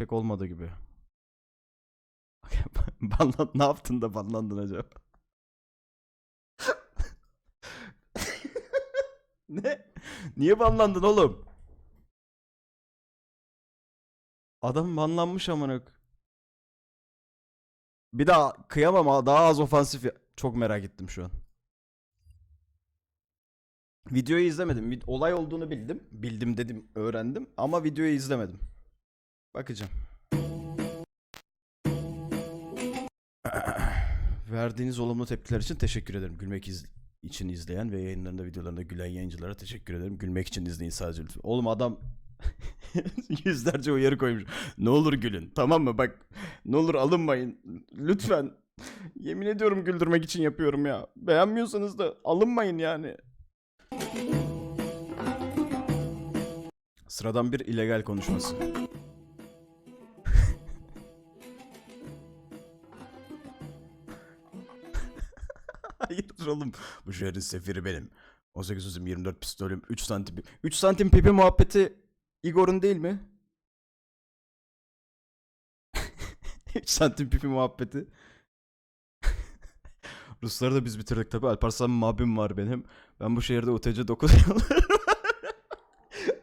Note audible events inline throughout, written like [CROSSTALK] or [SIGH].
pek olmadı gibi. [LAUGHS] Banlan ne yaptın da banlandın acaba? [LAUGHS] ne? Niye banlandın oğlum? Adam banlanmış amına. Bir daha kıyamam ha, daha az ofansif. Çok merak ettim şu an. Videoyu izlemedim. Olay olduğunu bildim. Bildim dedim, öğrendim ama videoyu izlemedim. Bakacağım. [CLEARS THROAT] Verdiğiniz olumlu tepkiler için teşekkür ederim. Gülmek iz- için izleyen ve yayınlarında videolarında gülen yayıncılara teşekkür ederim. Gülmek için izleyin sadece lütfen. Oğlum adam [LAUGHS] yüzlerce uyarı koymuş. Ne olur gülün. Tamam mı? Bak ne olur alınmayın. Lütfen. Yemin ediyorum güldürmek için yapıyorum ya. Beğenmiyorsanız da alınmayın yani. Sıradan bir illegal konuşması. Oğlum. Bu şehrin sefiri benim. 18 uzun 24 pistolüm 3 santim. 3 santim pipi muhabbeti Igor'un değil mi? [LAUGHS] 3 santim pipi muhabbeti. [LAUGHS] Rusları da biz bitirdik tabi. Alparslan abim var benim. Ben bu şehirde UTC 9 yıldır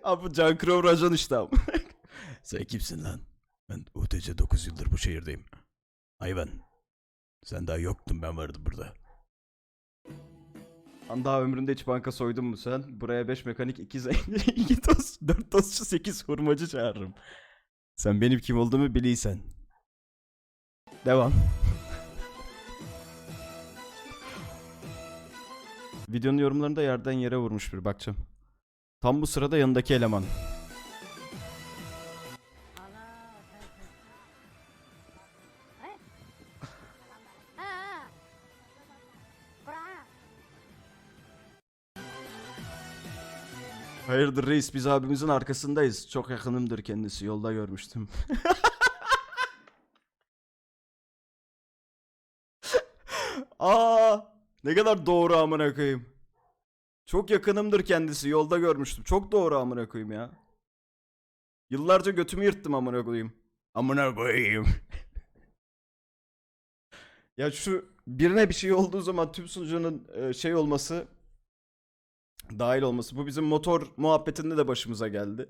Abi bu Can Crow rajon işte abi. [LAUGHS] Sen kimsin lan? Ben UTC 9 yıldır bu şehirdeyim. Hayvan. Sen daha yoktun ben vardım burada. Lan daha ömründe hiç banka soydun mu sen? Buraya 5 mekanik 2 zenci 2 toz 4 tostçu 8 hurmacı çağırırım. Sen benim kim olduğumu biliysen. Devam. Videonun yorumlarında yerden yere vurmuş bir bakacağım. Tam bu sırada yanındaki eleman. Hayırdır reis biz abimizin arkasındayız. Çok yakınımdır kendisi yolda görmüştüm. [LAUGHS] Aa, ne kadar doğru amına koyayım. Çok yakınımdır kendisi yolda görmüştüm. Çok doğru amına koyayım ya. Yıllarca götümü yırttım amına koyayım. Amına koyayım. [LAUGHS] ya şu birine bir şey olduğu zaman tüm sunucunun e, şey olması dahil olması. Bu bizim motor muhabbetinde de başımıza geldi.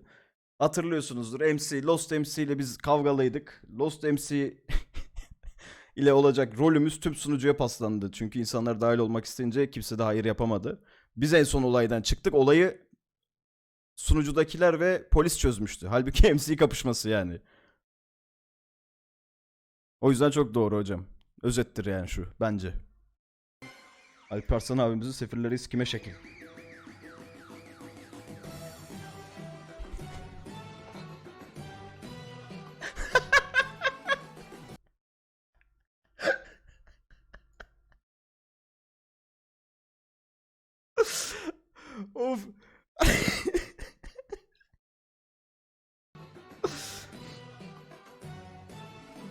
Hatırlıyorsunuzdur MC, Lost MC ile biz kavgalıydık. Lost MC [LAUGHS] ile olacak rolümüz tüm sunucuya paslandı. Çünkü insanlar dahil olmak isteyince kimse de hayır yapamadı. Biz en son olaydan çıktık. Olayı sunucudakiler ve polis çözmüştü. Halbuki [LAUGHS] MC kapışması yani. O yüzden çok doğru hocam. Özettir yani şu bence. Alparslan abimizin sefirleri kime şekil. Of.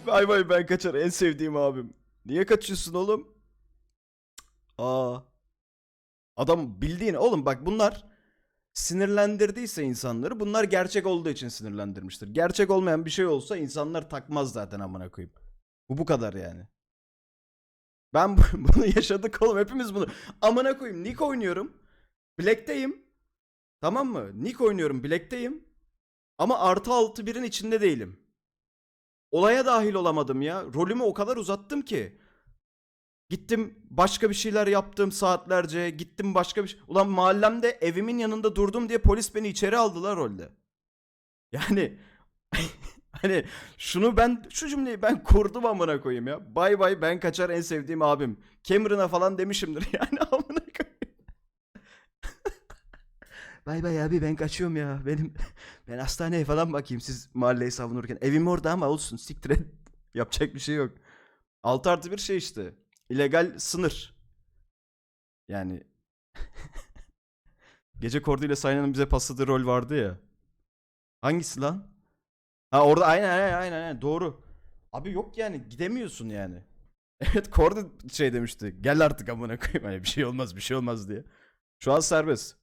vay vay ben kaçar en sevdiğim abim. Niye kaçıyorsun oğlum? Aa. Adam bildiğin oğlum bak bunlar sinirlendirdiyse insanları bunlar gerçek olduğu için sinirlendirmiştir. Gerçek olmayan bir şey olsa insanlar takmaz zaten amına koyayım. Bu bu kadar yani. Ben bu- [LAUGHS] bunu yaşadık oğlum hepimiz bunu. Amına koyayım Nick oynuyorum. Black'teyim. Tamam mı? Nick oynuyorum Black'teyim. Ama artı altı birin içinde değilim. Olaya dahil olamadım ya. Rolümü o kadar uzattım ki. Gittim başka bir şeyler yaptım saatlerce. Gittim başka bir şey. Ulan mahallemde evimin yanında durdum diye polis beni içeri aldılar rolde. Yani [LAUGHS] hani şunu ben şu cümleyi ben kurdum amına koyayım ya. Bay bay ben kaçar en sevdiğim abim. Cameron'a falan demişimdir [LAUGHS] yani amına koyayım. Bay bay abi ben kaçıyorum ya. Benim [LAUGHS] ben hastaneye falan bakayım siz mahalleyi savunurken. Evim orada ama olsun siktir et. [LAUGHS] Yapacak bir şey yok. 6 artı bir şey işte. İlegal sınır. Yani [LAUGHS] Gece Kordu ile Sayna'nın bize pasladığı rol vardı ya. Hangisi lan? Ha orada aynen aynen aynen, aynen doğru. Abi yok yani gidemiyorsun yani. Evet Kordu şey demişti. Gel artık amına koyayım hani bir şey olmaz bir şey olmaz diye. Şu an serbest.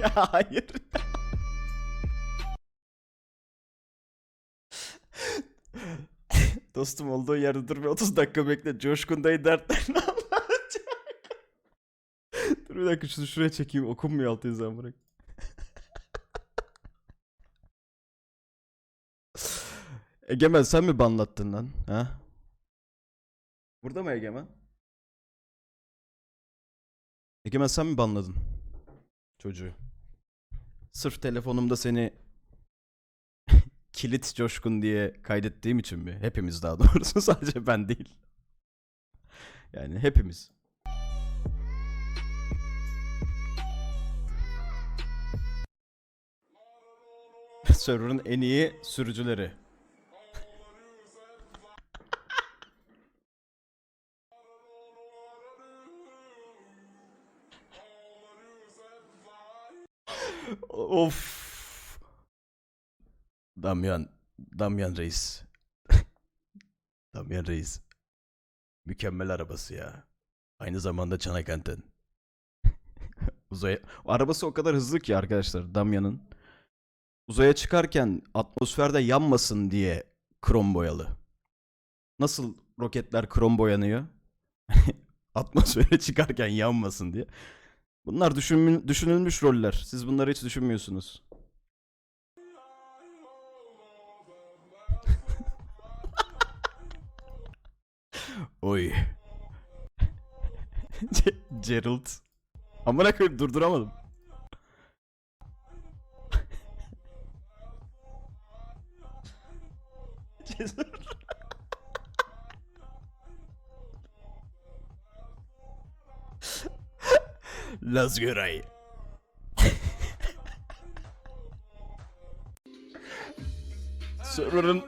Ya hayır. Dostum olduğu yerde dur bir 30 dakika bekle. Coşkun dayı dertlerini [LAUGHS] anlatacak. dur bir dakika şunu şuraya çekeyim. Okunmuyor altı yazan bırak. Egemen sen mi banlattın lan? Ha? Burada mı Egemen? Egemen sen mi banladın? Çocuğu. Sırf telefonumda seni [LAUGHS] kilit coşkun diye kaydettiğim için mi? Hepimiz daha doğrusu [LAUGHS] sadece ben değil. Yani hepimiz. Server'ın en iyi sürücüleri. Of. Damyan, Damyan Reis. [LAUGHS] Damyan Reis. Mükemmel arabası ya. Aynı zamanda Çanakkent'ten. [LAUGHS] Uzaya... O arabası o kadar hızlı ki arkadaşlar Damyan'ın. Uzaya çıkarken atmosferde yanmasın diye krom boyalı. Nasıl roketler krom boyanıyor? [LAUGHS] Atmosfere çıkarken yanmasın diye. Bunlar düşünmü- düşünülmüş roller. Siz bunları hiç düşünmüyorsunuz. [LAUGHS] Oy. [LAUGHS] Ce- Gerald. Amına koyayım durduramadım. [LAUGHS] Cesur. Lazgöray. Server'ın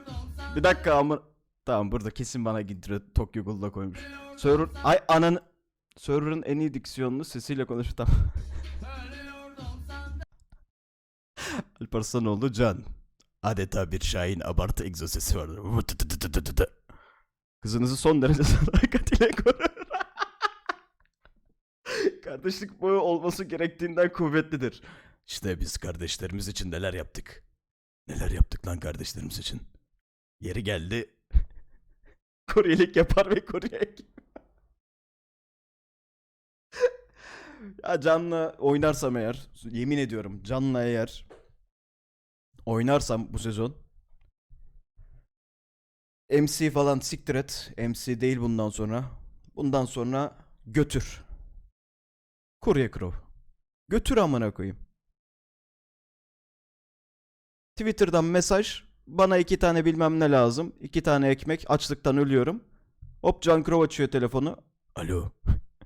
bir dakika ama tamam burada kesin bana gidiyor Tokyo Ghoul'da koymuş. Server ay ananı Server'ın en iyi diksiyonlu sesiyle konuşuyor tamam. [LAUGHS] Alparslan Can. Adeta bir şahin abartı egzo sesi var. [LAUGHS] Kızınızı son derece [LAUGHS] sadakatiyle korur. Kardeşlik bağı olması gerektiğinden kuvvetlidir. İşte biz kardeşlerimiz için neler yaptık. Neler yaptık lan kardeşlerimiz için. Yeri geldi. [LAUGHS] Kuryelik yapar ve kurye [LAUGHS] Ya Can'la oynarsam eğer, yemin ediyorum Can'la eğer oynarsam bu sezon MC falan siktir et. MC değil bundan sonra. Bundan sonra götür. Kurye Crow. Götür amına koyayım. Twitter'dan mesaj. Bana iki tane bilmem ne lazım. iki tane ekmek. Açlıktan ölüyorum. Hop Can Crow açıyor telefonu. Alo.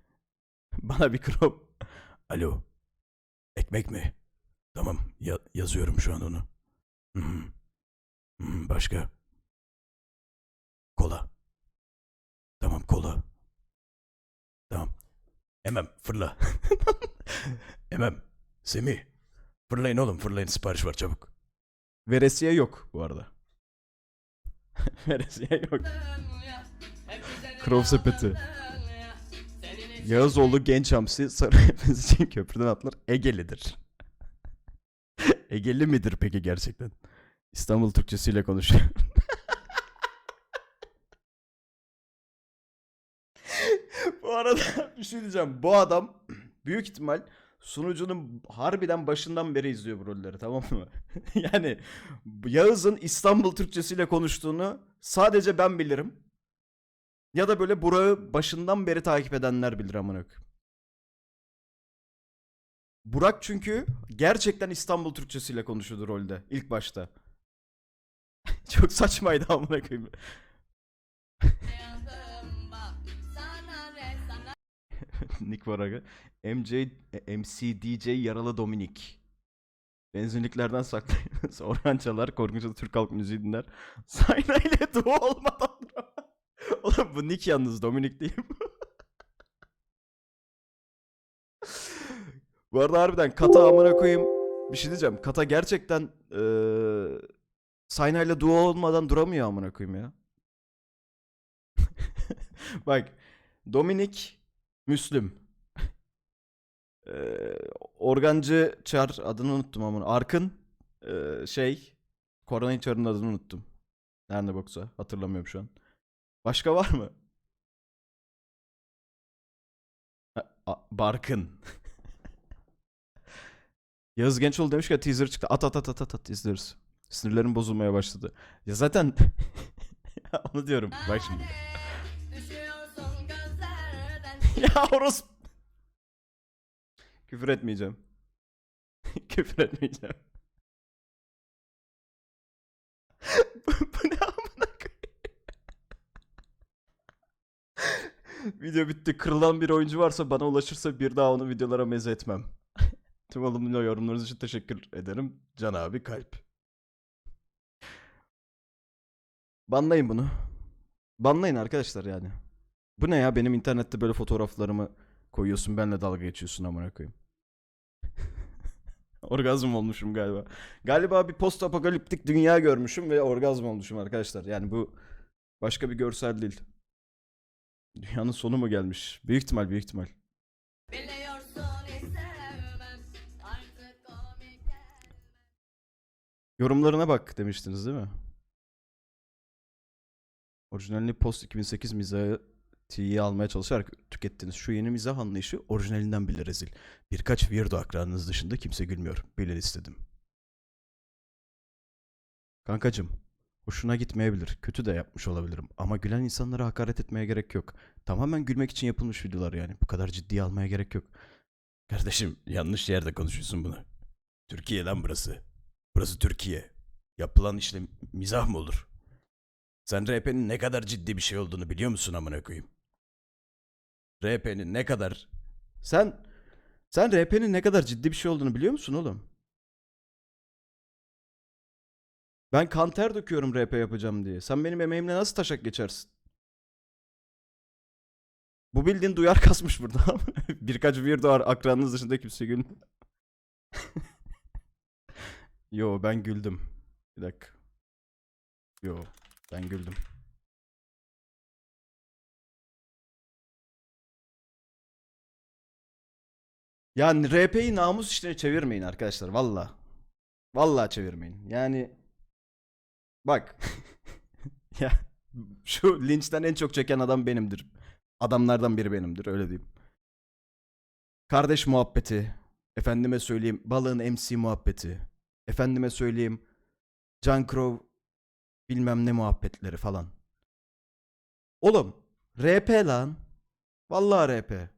[LAUGHS] Bana bir Crow. Alo. Ekmek mi? Tamam. ya- yazıyorum şu an onu. Başka? Kola. Tamam kola. Emem fırla. [LAUGHS] Emem. Semih. Fırlayın oğlum fırlayın sipariş var çabuk. Veresiye yok bu arada. [LAUGHS] Veresiye yok. Krov sepeti. Yağızoğlu genç hamsi sarı hepimiz için köprüden atlar. Egelidir. [LAUGHS] Egeli midir peki gerçekten? İstanbul Türkçesiyle konuşuyor. Bu arada [LAUGHS] bir şey diyeceğim. Bu adam [CLEARS THROAT] büyük ihtimal sunucunun harbiden başından beri izliyor bu rolleri tamam mı? [LAUGHS] yani Yağız'ın İstanbul Türkçesiyle konuştuğunu sadece ben bilirim. Ya da böyle Burak'ı başından beri takip edenler bilir amına. Burak çünkü gerçekten İstanbul Türkçesiyle konuşuyordu rolde ilk başta. [LAUGHS] Çok saçmaydı amına koyayım. [LAUGHS] Nick Varaga. MJ, e, MC DJ Yaralı Dominik. Benzinliklerden saklayınız. [LAUGHS] Orhan çalar. Korkunç Türk halk müziği dinler. [LAUGHS] Sayna ile dua olmadan Oğlum bu Nick yalnız Dominik değil mi? bu arada harbiden kata amına koyayım. Bir şey diyeceğim. Kata gerçekten eee Sayna ile dua olmadan duramıyor amına koyayım ya. Bak Dominik Müslüm. [LAUGHS] Ee, organcı Çar adını unuttum ama Arkın ee, şey Koronayı Çar'ın adını unuttum. Nerede boksa hatırlamıyorum şu an. Başka var mı? A- Barkın. [LAUGHS] Yağız Gençoğlu demiş ki teaser çıktı. At at at at at at izleriz. Sinirlerim bozulmaya başladı. Ya zaten [LAUGHS] onu diyorum. Bak şimdi. [LAUGHS] Ya orası Küfür etmeyeceğim. [LAUGHS] Küfür etmeyeceğim. bu, bu ne amına koyayım? Video bitti. Kırılan bir oyuncu varsa bana ulaşırsa bir daha onu videolara meze etmem. Tüm olumlu yorumlarınız için teşekkür ederim. Can abi kalp. Banlayın bunu. Banlayın arkadaşlar yani. Bu ne ya benim internette böyle fotoğraflarımı koyuyorsun benle dalga geçiyorsun amına koyayım. [LAUGHS] orgazm olmuşum galiba. Galiba bir post apokaliptik dünya görmüşüm ve orgazm olmuşum arkadaşlar. Yani bu başka bir görsel değil. Dünyanın sonu mu gelmiş? Büyük ihtimal büyük ihtimal. Yorumlarına bak demiştiniz değil mi? Orijinalini post 2008 mizahı T'yi almaya çalışarak tükettiniz. Şu yeni mizah anlayışı orijinalinden bile rezil. Birkaç weirdo akranınız dışında kimse gülmüyor. Bilin istedim. Kankacım, hoşuna gitmeyebilir. Kötü de yapmış olabilirim. Ama gülen insanlara hakaret etmeye gerek yok. Tamamen gülmek için yapılmış videolar yani. Bu kadar ciddiye almaya gerek yok. Kardeşim, yanlış yerde konuşuyorsun bunu. Türkiye lan burası. Burası Türkiye. Yapılan işte mizah mı olur? Sen RP'nin ne kadar ciddi bir şey olduğunu biliyor musun amına koyayım? RP'nin ne kadar... Sen... Sen RP'nin ne kadar ciddi bir şey olduğunu biliyor musun oğlum? Ben kanter döküyorum RP yapacağım diye. Sen benim emeğimle nasıl taşak geçersin? Bu bildiğin duyar kasmış burada [LAUGHS] birkaç weirdo ar- akranınız dışında kimse gülmüyor. [LAUGHS] Yo ben güldüm. Bir dakika. Yo ben güldüm. Yani RP'yi namus işine çevirmeyin arkadaşlar valla. Valla çevirmeyin. Yani bak [LAUGHS] ya şu linçten en çok çeken adam benimdir. Adamlardan biri benimdir öyle diyeyim. Kardeş muhabbeti. Efendime söyleyeyim balığın MC muhabbeti. Efendime söyleyeyim John Crow bilmem ne muhabbetleri falan. Oğlum RP lan. Vallahi RP.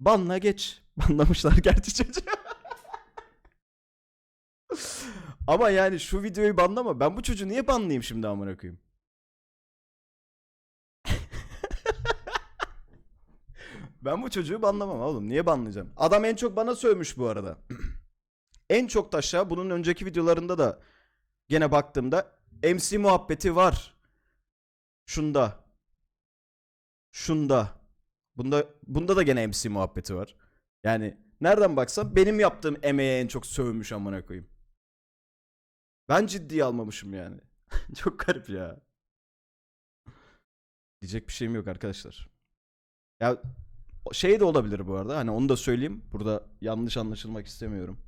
Banla geç. [LAUGHS] Banlamışlar gerçi çocuğu. Ama yani şu videoyu banlama. Ben bu çocuğu niye banlayayım şimdi amına koyayım? [LAUGHS] ben bu çocuğu banlamam oğlum. Niye banlayacağım? Adam en çok bana sövmüş bu arada. [CLEARS THROAT] en çok taşa bunun önceki videolarında da gene baktığımda MC muhabbeti var. Şunda. Şunda. Bunda bunda da gene MC muhabbeti var. Yani nereden baksan benim yaptığım emeğe en çok sövmüş amına koyayım. Ben ciddiye almamışım yani. [LAUGHS] çok garip ya. Diyecek bir şeyim yok arkadaşlar. Ya şey de olabilir bu arada. Hani onu da söyleyeyim. Burada yanlış anlaşılmak istemiyorum.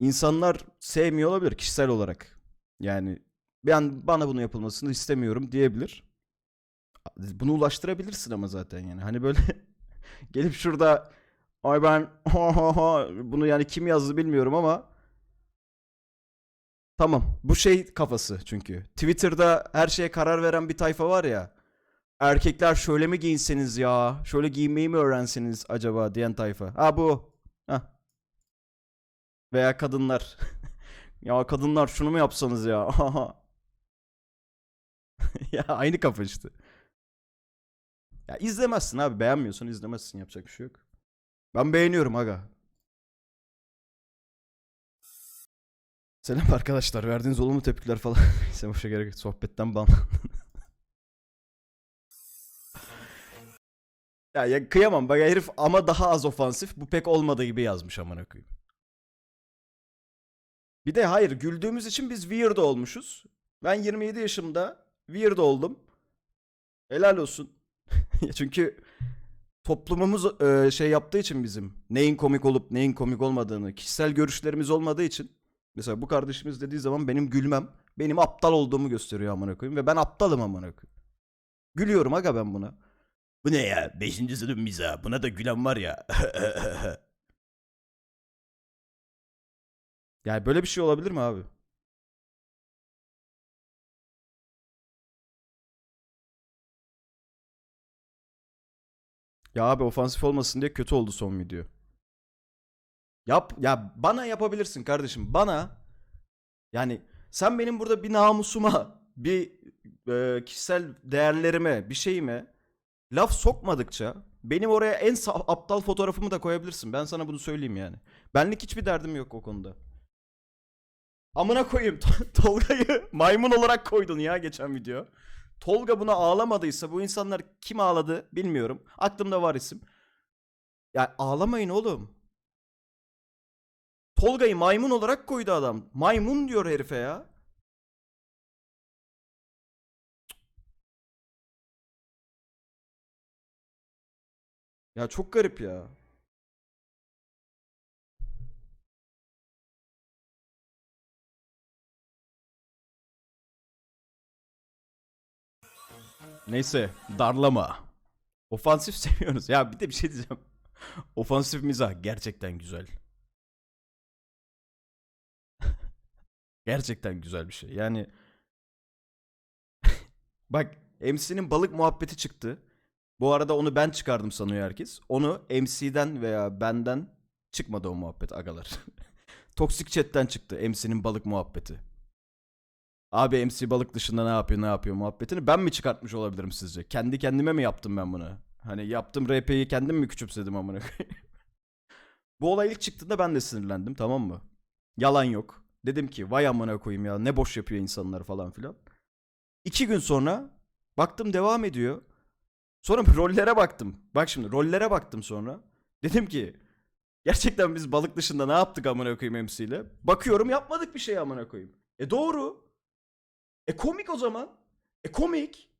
İnsanlar sevmiyor olabilir kişisel olarak. Yani ben bana bunu yapılmasını istemiyorum diyebilir. Bunu ulaştırabilirsin ama zaten yani. Hani böyle [LAUGHS] gelip şurada ay ben [LAUGHS] bunu yani kim yazdı bilmiyorum ama tamam bu şey kafası çünkü. Twitter'da her şeye karar veren bir tayfa var ya. Erkekler şöyle mi giyinseniz ya? Şöyle giyinmeyi mi öğrenseniz acaba diyen tayfa. Ha bu. Ha. Veya kadınlar. [LAUGHS] ya kadınlar şunu mu yapsanız ya? [LAUGHS] ya aynı kafa işte. Ya izlemezsin abi beğenmiyorsan izlemezsin yapacak bir şey yok. Ben beğeniyorum aga. Selam arkadaşlar verdiğiniz olumlu tepkiler falan. [LAUGHS] Neyse boşa gerek yok sohbetten ban. [LAUGHS] ya, ya kıyamam bak herif ama daha az ofansif bu pek olmadığı gibi yazmış amına koyayım. Bir de hayır güldüğümüz için biz weird olmuşuz. Ben 27 yaşımda weird oldum. Helal olsun. [LAUGHS] Çünkü toplumumuz e, şey yaptığı için bizim neyin komik olup neyin komik olmadığını kişisel görüşlerimiz olmadığı için mesela bu kardeşimiz dediği zaman benim gülmem benim aptal olduğumu gösteriyor amına koyayım ve ben aptalım amına koyayım. Gülüyorum aga ben buna. Bu ne ya? Beşinci sınıf mizah. Buna da gülen var ya. [LAUGHS] yani böyle bir şey olabilir mi abi? Ya abi ofansif olmasın diye kötü oldu son video. Yap ya bana yapabilirsin kardeşim. Bana yani sen benim burada bir namusuma, [LAUGHS] bir e, kişisel değerlerime, bir şeyime laf sokmadıkça benim oraya en aptal fotoğrafımı da koyabilirsin. Ben sana bunu söyleyeyim yani. Benlik hiçbir derdim yok o konuda. Amına koyayım [LAUGHS] Tolga'yı maymun olarak koydun ya geçen video. Tolga buna ağlamadıysa bu insanlar kim ağladı bilmiyorum. Aklımda var isim. Ya ağlamayın oğlum. Tolga'yı maymun olarak koydu adam. Maymun diyor herife ya. Ya çok garip ya. Neyse darlama. Ofansif [LAUGHS] seviyoruz. Ya bir de bir şey diyeceğim. Ofansif mizah gerçekten güzel. [LAUGHS] gerçekten güzel bir şey. Yani [LAUGHS] bak MC'nin balık muhabbeti çıktı. Bu arada onu ben çıkardım sanıyor herkes. Onu MC'den veya benden çıkmadı o muhabbet agalar. Toxic chat'ten çıktı MC'nin balık muhabbeti. Abi MC balık dışında ne yapıyor ne yapıyor muhabbetini ben mi çıkartmış olabilirim sizce? Kendi kendime mi yaptım ben bunu? Hani yaptım RP'yi kendim mi küçümsedim amına? [LAUGHS] Bu olay ilk çıktığında ben de sinirlendim tamam mı? Yalan yok. Dedim ki vay amına koyayım ya ne boş yapıyor insanlar falan filan. İki gün sonra baktım devam ediyor. Sonra [LAUGHS] rollere baktım. Bak şimdi rollere baktım sonra. Dedim ki gerçekten biz balık dışında ne yaptık amına koyayım MC ile? Bakıyorum yapmadık bir şey amına koyayım. E doğru. E komik o zaman. E komik.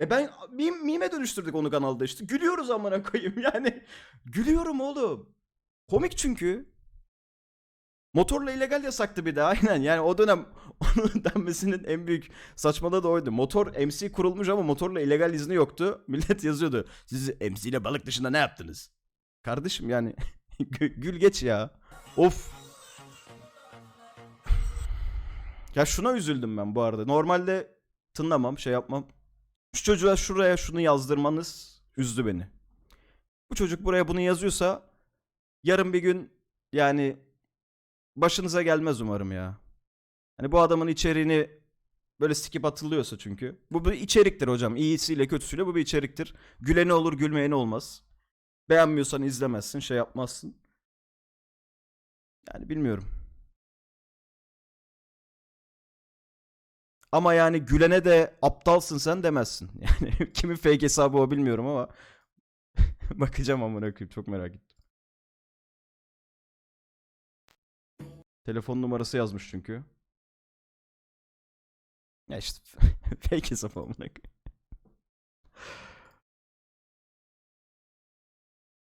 E ben mime dönüştürdük onu kanalda işte. Gülüyoruz amına koyayım [LAUGHS] yani. Gülüyorum oğlum. Komik çünkü. Motorla illegal yasaktı bir de [LAUGHS] aynen. Yani o dönem [LAUGHS] onun denmesinin en büyük saçmalığı da oydu. Motor MC kurulmuş ama motorla illegal izni yoktu. Millet yazıyordu. Siz MC ile balık dışında ne yaptınız? Kardeşim yani gü- gül geç ya. Of. Ya şuna üzüldüm ben bu arada. Normalde tınlamam, şey yapmam. Şu çocuğa şuraya şunu yazdırmanız üzdü beni. Bu çocuk buraya bunu yazıyorsa yarın bir gün yani başınıza gelmez umarım ya. Hani bu adamın içeriğini böyle skip atılıyorsa çünkü. Bu bir içeriktir hocam. İyisiyle kötüsüyle bu bir içeriktir. Güleni olur gülmeyeni olmaz. Beğenmiyorsan izlemezsin şey yapmazsın. Yani bilmiyorum. Ama yani gülene de aptalsın sen demezsin. [LAUGHS] Yani kimin fake hesabı o bilmiyorum ama [LAUGHS] bakacağım amına koyayım çok merak ettim. Telefon numarası yazmış çünkü. Ya işte [LAUGHS] fake hesap amına.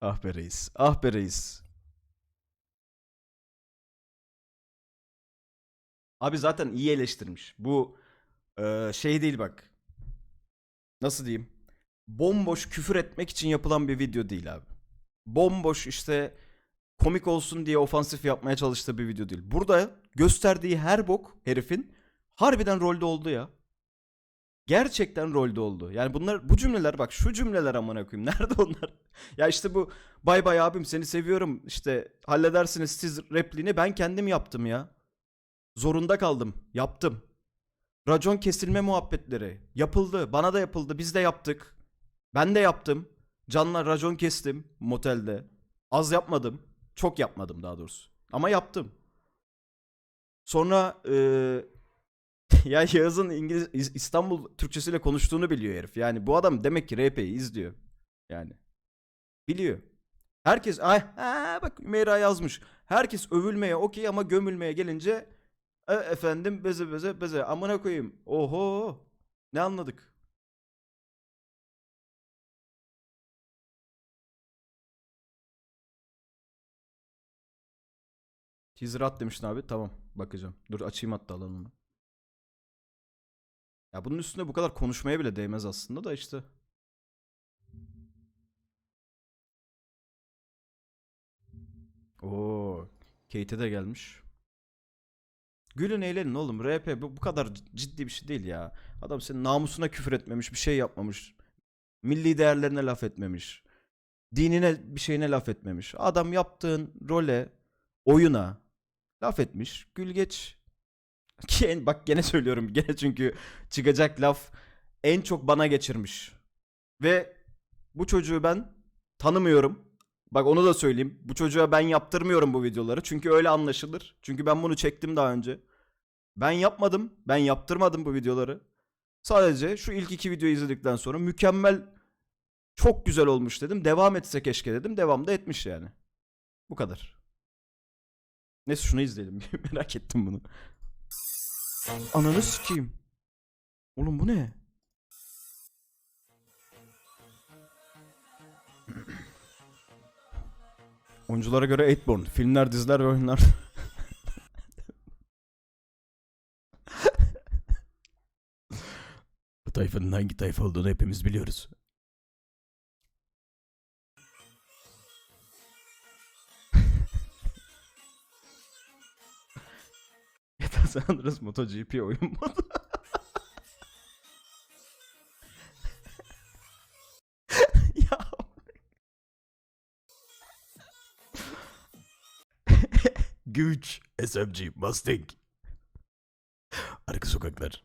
Ah be reis. Ah be reis. Abi zaten iyi eleştirmiş. Bu eee, şey değil bak. Nasıl diyeyim? Bomboş küfür etmek için yapılan bir video değil abi. Bomboş işte komik olsun diye ofansif yapmaya çalıştığı bir video değil. Burada gösterdiği her bok herifin harbiden rolde oldu ya. Gerçekten rolde oldu. Yani bunlar bu cümleler bak şu cümleler amına koyayım. [LAUGHS] Nerede onlar? ya işte bu bay bay abim seni seviyorum işte halledersiniz siz repliğini ben kendim yaptım ya. Zorunda kaldım. Yaptım. Racon kesilme muhabbetleri. Yapıldı. Bana da yapıldı. Biz de yaptık. Ben de yaptım. Canla racon kestim motelde. Az yapmadım. Çok yapmadım daha doğrusu. Ama yaptım. Sonra eee, [LAUGHS] ya Yağız'ın İngiliz İs- İstanbul Türkçesiyle konuştuğunu biliyor herif. Yani bu adam demek ki RP'yi izliyor. Yani biliyor. Herkes ay ha, bak Ümeyra yazmış. Herkes övülmeye okey ama gömülmeye gelince e, efendim beze beze beze. Amına koyayım. Oho. Ne anladık? Hizrat demiştin abi. Tamam bakacağım. Dur açayım hatta alanını. Ya bunun üstüne bu kadar konuşmaya bile değmez aslında da işte. Oo, Kate de gelmiş. Gülün eğlenin oğlum. RP bu, bu kadar ciddi bir şey değil ya. Adam senin namusuna küfür etmemiş, bir şey yapmamış. Milli değerlerine laf etmemiş. Dinine bir şeyine laf etmemiş. Adam yaptığın role, oyuna laf etmiş. Gül geç. [LAUGHS] Bak gene söylüyorum gene çünkü çıkacak laf en çok bana geçirmiş. Ve bu çocuğu ben tanımıyorum. Bak onu da söyleyeyim. Bu çocuğa ben yaptırmıyorum bu videoları. Çünkü öyle anlaşılır. Çünkü ben bunu çektim daha önce. Ben yapmadım. Ben yaptırmadım bu videoları. Sadece şu ilk iki videoyu izledikten sonra mükemmel çok güzel olmuş dedim. Devam etse keşke dedim. Devam da etmiş yani. Bu kadar. Neyse şunu izleyelim. [LAUGHS] Merak ettim bunu. Ananı sikeyim. Oğlum bu ne? Oyunculara göre Eightborn. Filmler, diziler ve oyunlar. [LAUGHS] bu tayfanın hangi tayfa olduğunu hepimiz biliyoruz. San Andreas MotoGP oyun modu. SMG, Mustang. Arka sokaklar.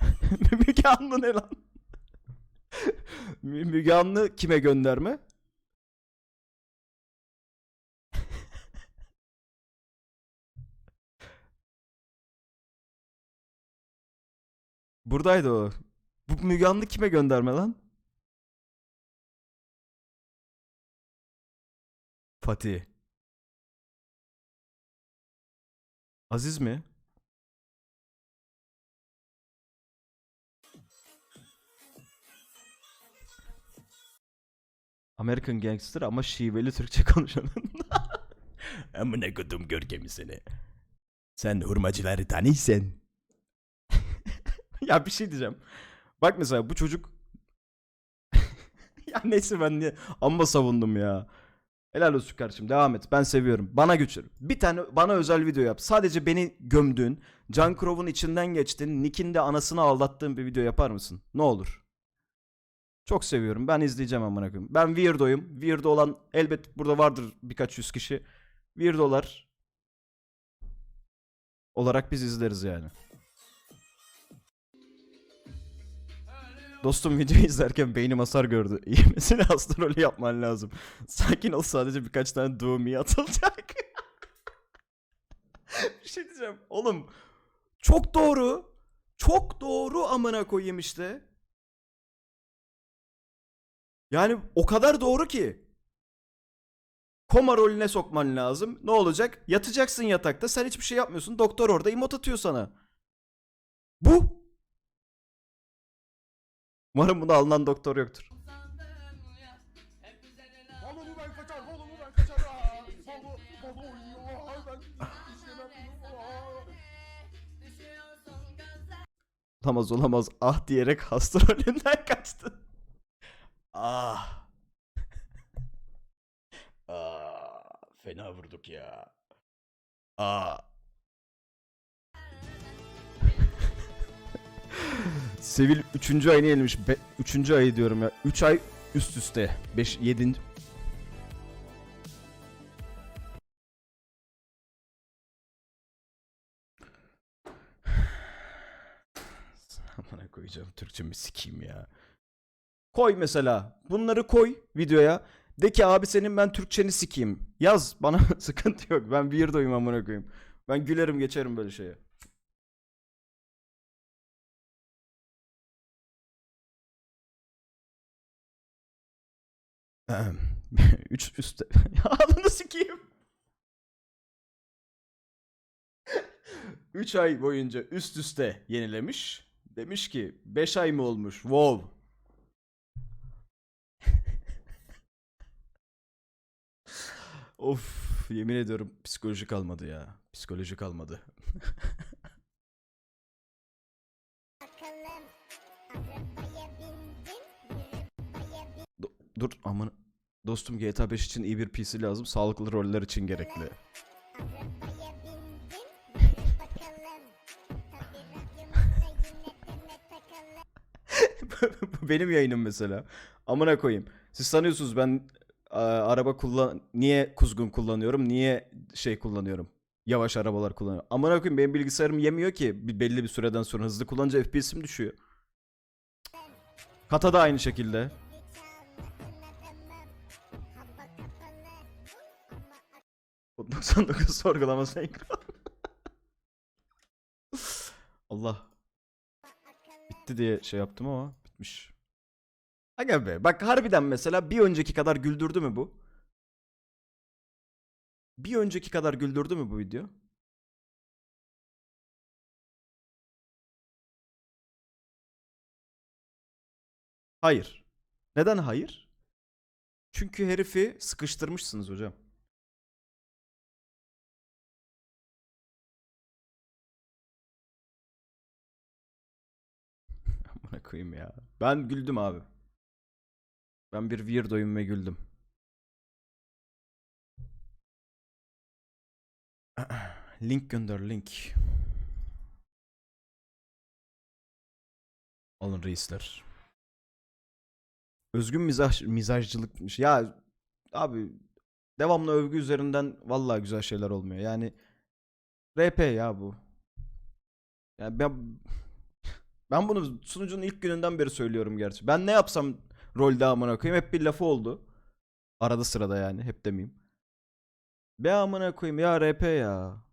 [LAUGHS] Müge Anlı ne lan? Mü- Müge Anlı kime gönderme? [LAUGHS] Buradaydı o. Bu Müge Anlı kime gönderme lan? Fatih. Aziz mi? American Gangster ama şiveli Türkçe [LAUGHS] konuşanın. Amına kodum görkemi seni. Sen hurmacıları tanıysan. [LAUGHS] ya bir şey diyeceğim. Bak mesela bu çocuk... [LAUGHS] ya neyse ben niye... Amma savundum ya. Helal olsun kardeşim devam et. Ben seviyorum. Bana ver. Bir tane bana özel video yap. Sadece beni gömdüğün, Can Crow'un içinden geçtin, Nick'in de anasını aldattığın bir video yapar mısın? Ne olur. Çok seviyorum. Ben izleyeceğim amına koyayım. Ben weirdo'yum. Weirdo olan elbet burada vardır birkaç yüz kişi. Weirdo'lar olarak biz izleriz yani. Dostum videoyu izlerken beynim hasar gördü. [LAUGHS] Yemesine hasta rolü yapman lazım. Sakin ol sadece birkaç tane doğum atılacak. [LAUGHS] bir şey diyeceğim. Oğlum çok doğru. Çok doğru amına koyayım işte. Yani o kadar doğru ki. Koma rolüne sokman lazım. Ne olacak? Yatacaksın yatakta. Sen hiçbir şey yapmıyorsun. Doktor orada emot atıyor sana. Bu. Umarım bunu alınan doktor yoktur. Olamaz olamaz ah diyerek hasta rolünden kaçtı. Ah. ah. Fena vurduk ya. Ah. Sevil 3. ayını yenilmiş. 3. ayı diyorum ya. 3 ay üst üste. 5 7. [SIGHS] Amına koyacağım Türkçemi sikeyim ya. Koy mesela. Bunları koy videoya. De ki abi senin ben Türkçeni sikeyim. Yaz bana [LAUGHS] sıkıntı yok. Ben weirdo'yum amına koyayım. Ben gülerim geçerim böyle şeye. Üç üstte. [LAUGHS] Ananı sikeyim. 3 ay boyunca üst üste yenilemiş. Demiş ki 5 ay mı olmuş? Wow. [LAUGHS] Of yemin ediyorum psikoloji kalmadı ya. Psikoloji kalmadı. Dur aman dostum GTA 5 için iyi bir PC lazım. Sağlıklı roller için gerekli. [LAUGHS] Bu benim yayınım mesela. Amına koyayım. Siz sanıyorsunuz ben a, araba kullan niye kuzgun kullanıyorum? Niye şey kullanıyorum? Yavaş arabalar kullanıyorum. Amına koyayım benim bilgisayarım yemiyor ki bir belli bir süreden sonra hızlı kullanınca FPS'im düşüyor. Kata da aynı şekilde. Hava kapalı ama 99 sorgulaması ekran. Allah. Bitti diye şey yaptım ama bitmiş. Aga be bak harbiden mesela bir önceki kadar güldürdü mü bu? Bir önceki kadar güldürdü mü bu video? Hayır. Neden hayır? Çünkü herifi sıkıştırmışsınız hocam. Amına koyayım ya. Ben güldüm abi. Ben bir weirdoyum ve güldüm. [CLEARS THROAT] link gönder link. Alın reisler. Özgün mizah mizacılıkmış. Ya abi devamlı övgü üzerinden vallahi güzel şeyler olmuyor. Yani RP ya bu. Yani ben ben bunu sunucunun ilk gününden beri söylüyorum gerçi. Ben ne yapsam rolde amına koyayım hep bir lafı oldu. Arada sırada yani hep demeyeyim. Be amına koyayım ya RP ya.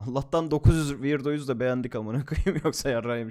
Allah'tan 900 Weirdo'yuz da beğendik amına koyayım [LAUGHS] yoksa yarrağı.